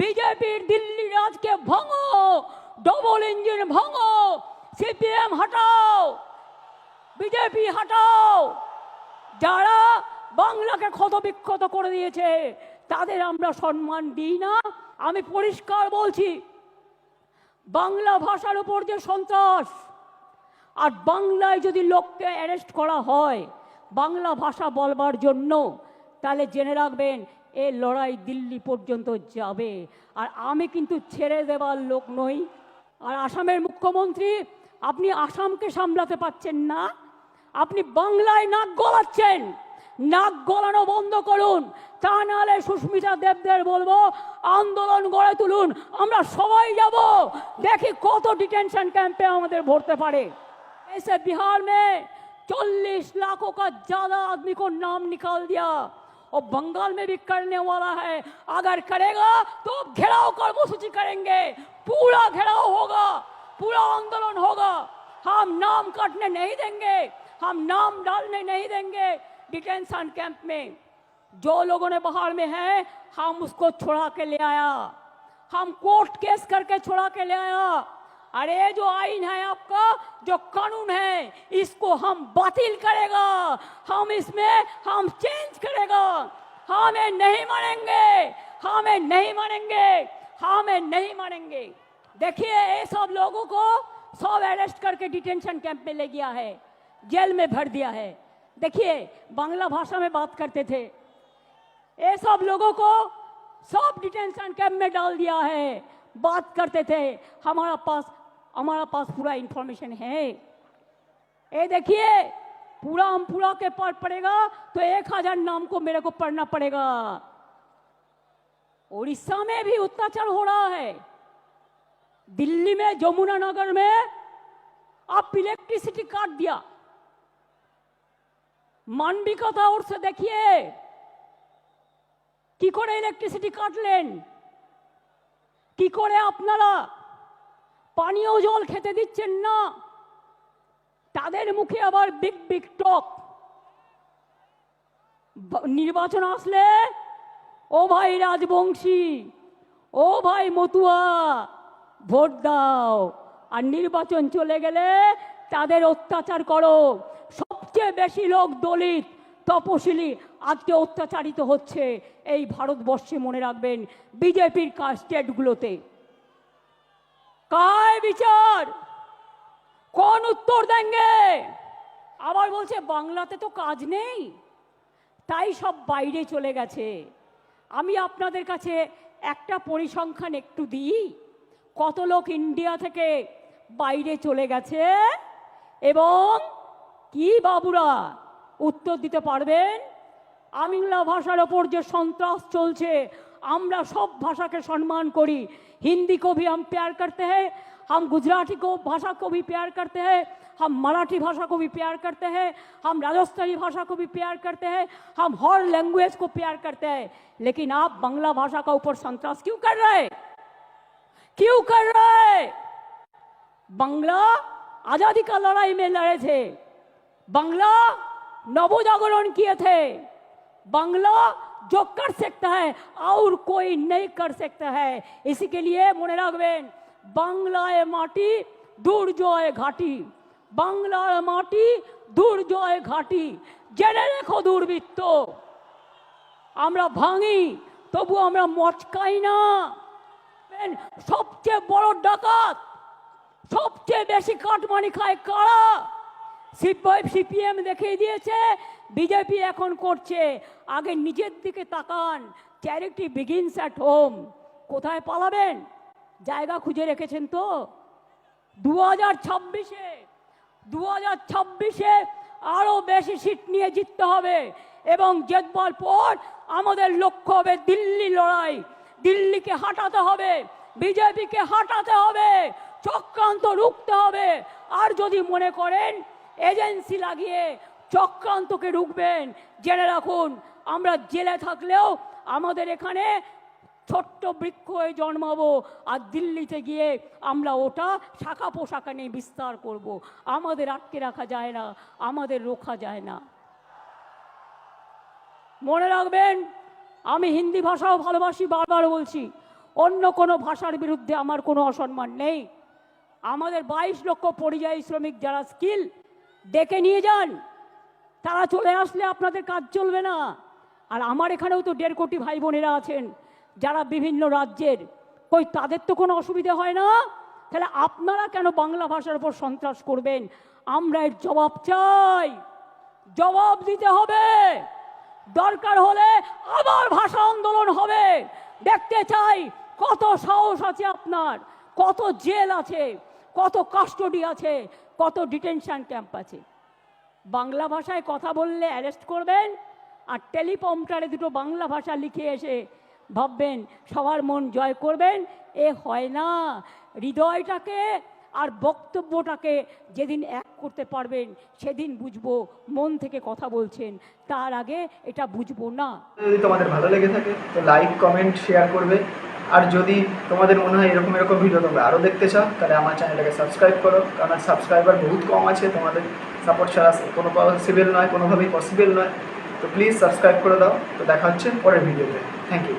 বিজেপির দিল্লি রাজকে ভাঙো ডবল ইঞ্জিন ভাঙো সিপিএম হটাও বিজেপি হটাও। যারা বাংলাকে ক্ষতবিক্ষত করে দিয়েছে, তাদের আমরা সম্মান দিই না। আমি পরিষ্কার বলছি, বাংলা ভাষার উপর যে সন্ত্রাস, আর বাংলায় যদি লোককে অ্যারেস্ট করা হয়, বাংলা ভাষা বলবার জন্য, তাহলে জেনে রাখবেন এ লড়াই দিল্লি পর্যন্ত যাবে আর আমি কিন্তু ছেড়ে দেবার লোক নই আর আসামের মুখ্যমন্ত্রী আপনি আসামকে সামলাতে পাচ্ছেন না আপনি বাংলায় নাক গলাচ্ছেন নাক গলানো বন্ধ করুন তা নাহলে সুস্মিতা দেবদের বলবো আন্দোলন গড়ে তুলুন আমরা সবাই যাব দেখি কত ডিটেনশন ক্যাম্পে আমাদের ভরতে পারে ऐसे बिहार में चालीस लाखों का ज्यादा आदमी को नाम निकाल दिया और बंगाल में भी करने वाला है। अगर करेगा तो घेराव कर्मसूची करेंगे। पूरा घेराव होगा, पूरा आंदोलन होगा। हम नाम काटने नहीं देंगे, हम नाम डालने नहीं देंगे डिटेंशन कैंप में। जो लोगों ने बाहर में है, हम उसको छुड़ा के ले आया। हम कोर्ट केस करके छुड़ा के ले आया। अरे जो आइन है आपका, जो कानून है, इसको हम बातिल करेगा। हम इसमें, हम चेंज करेगा। हमें नहीं मानेंगे। हमें नहीं मानेंगे। हमें नहीं मानेंगे। देखिए, ये सब लोगों को सब अरेस्ट करके डिटेंशन कैंप में ले गया है। जेल में भर दिया है। देखिए, बांग्ला भाषा में बात करते थे। ये सब लोगों को सब डिटेंशन कैंप में डाल दिया है। बात करते थे। हमारा पास हमारा पास पूरा इंफॉर्मेशन है ये देखिए पूरा हम पूरा के पढ़ पड़ेगा तो एक हजार नाम को मेरे को पढ़ना पड़ेगा उड़ीसा में भी अत्याचार हो रहा है दिल्ली में जमुना नगर में आप इलेक्ट्रिसिटी काट दिया মানবিকতা উঠছে দেখিয়ে কি করে ইলেকট্রিসিটি কাটলেন কি করে আপনারা পানীয় জল খেতে দিচ্ছেন না। তাদের মুখে আবার বিগ বিগ টক। নির্বাচন আসলে? ও ভাই রাজবংশী, ও ভাই মতুয়া, ভোট দাও। আর নির্বাচন চলে গেলে তাদের অত্যাচার করো। সবচেয়ে বেশি লোক দলিত, তপশিলি আজকে অত্যাচারিত হচ্ছে। এই ভারতবর্ষে মনে রাখবেন, বিজেপির কাজ স্টেটগুলোতে কায় বিচার? কোন উত্তর দেঙ্গে আবার বলছে, বাংলাতে তো কাজ নেই। তাই সব বাইরে চলে গেছে। আমি আপনাদের কাছে একটা পরিসংখ্যান একটু দিই। কত লোক ইন্ডিয়া থেকে বাইরে চলে গেছে? এবং কি বাবুরা উত্তর দিতে পারবেন? আমিংলা ভাষার ওপর যে সন্ত্রাস চলছে আমরা সব ভাষাকে সম্মান করি हिंदी को भी हम प्यार करते हैं हम गुजराती को भाषा को भी प्यार करते हैं हम मराठी भाषा को भी प्यार करते हैं हम राजस्थानी भाषा को भी प्यार करते हैं हम हर लैंग्वेज को प्यार करते हैं लेकिन आप बांग्ला भाषा का ऊपर संतरास क्यों कर रहे क्यों कर रहे बांग्ला आजादी का लड़ाई में लड़े थे बांग्ला नवोजागरण किए थे बांग्ला जो कर सकता है और कोई नहीं कर सकता है इसी के लिए মনে রাখবেন বাংলায় মাটি দুর্জয় ঘাটি বাংলার মাটি দুর্জয় ঘাটি জেনে রেখো দুর্বৃত্ত আমরা ভাঙি তবু আমরা মচকাই না সবচেয়ে বড় ডাকাত সবচেয়ে বেশি কাটমানি খায় কারা সিপিআই, সিপিএম দেখিয়ে দিয়েছে, বিজেপি এখন করছে। আগে নিজের দিকে তাকান চ্যারিটি বিগিনস অ্যাট হোম কোথায় পালাবেন? জায়গা খুঁজে রেখেছেন তো? দু হাজার ছাব্বিশে দু হাজার ছাব্বিশে আরও বেশি সিট নিয়ে জিততে হবে। এবং জেতবার পর আমাদের লক্ষ্য হবে দিল্লি লড়াই। দিল্লিকে হাঁটাতে হবে, বিজেপিকে হাঁটাতে হবে, চক্রান্ত রুখতে হবে। আর যদি মনে করেন এজেন্সি লাগিয়ে চক্রান্তকে রুখবেন। জেনে রাখুন, আমরা জেলে থাকলেও আমাদের এখানে ছোট্ট বৃক্ষ হয়ে জন্মাবো আর দিল্লিতে গিয়ে আমরা ওটা শাখা পোশাকা নিয়ে বিস্তার করব। আমাদের আটকে রাখা যায় না, আমাদের রোখা যায় না। মনে রাখবেন, আমি হিন্দি ভাষাও ভালোবাসি, বারবার বলছি, অন্য কোনো ভাষার বিরুদ্ধে আমার কোনো অসম্মান নেই। আমাদের বাইশ লক্ষ পরিযায়ী শ্রমিক যারা স্কিল ডেকে নিয়ে যান। তারা চলে আসলে আপনাদের কাজ চলবে না। আর আমার এখানেও তো দেড় কোটি ভাই বোনেরা আছেন, যারা বিভিন্ন রাজ্যের। কই, তাদের তো কোনো অসুবিধা হয় না? তাহলে আপনারা কেন বাংলা ভাষার উপর সন্ত্রাস করবেন? আমরা এর জবাব চাই। জবাব দিতে হবে। দরকার হলে আবার ভাষা আন্দোলন হবে। দেখতে চাই কত সাহস আছে আপনার, কত জেল আছে, কত কাস্টডি আছে কত ডিটেনশন ক্যাম্প আছে। বাংলা ভাষায় কথা বললে অ্যারেস্ট করবেন আর টেলিপম্পটারে দুটো বাংলা ভাষা লিখে এসে ভাববেন সবার মন জয় করবেন, এ হয় না। হৃদয়টাকে আর বক্তব্যটাকে যেদিন এক করতে পারবেন, সেদিন বুঝব, মন থেকে কথা বলছেন, তার আগে এটা বুঝব না। যদি তোমাদের ভালো লেগে থাকে, তো লাইক কমেন্ট শেয়ার করবে। আর যদি তোমাদের মনে হয় এরকম এরকম ভিডিও তোমরা আরও দেখতে চাও, তাহলে আমার চ্যানেলটাকে সাবস্ক্রাইব করো, কারণ সাবস্ক্রাইবার বহুত কম আছে, তোমাদের সাপোর্ট ছাড়া কোনো পসিবল নয়, কোনোভাবেই পসিবল নয়। তো প্লিজ সাবস্ক্রাইব করে দাও। তো দেখা হচ্ছে পরের ভিডিওতে থ্যাংক ইউ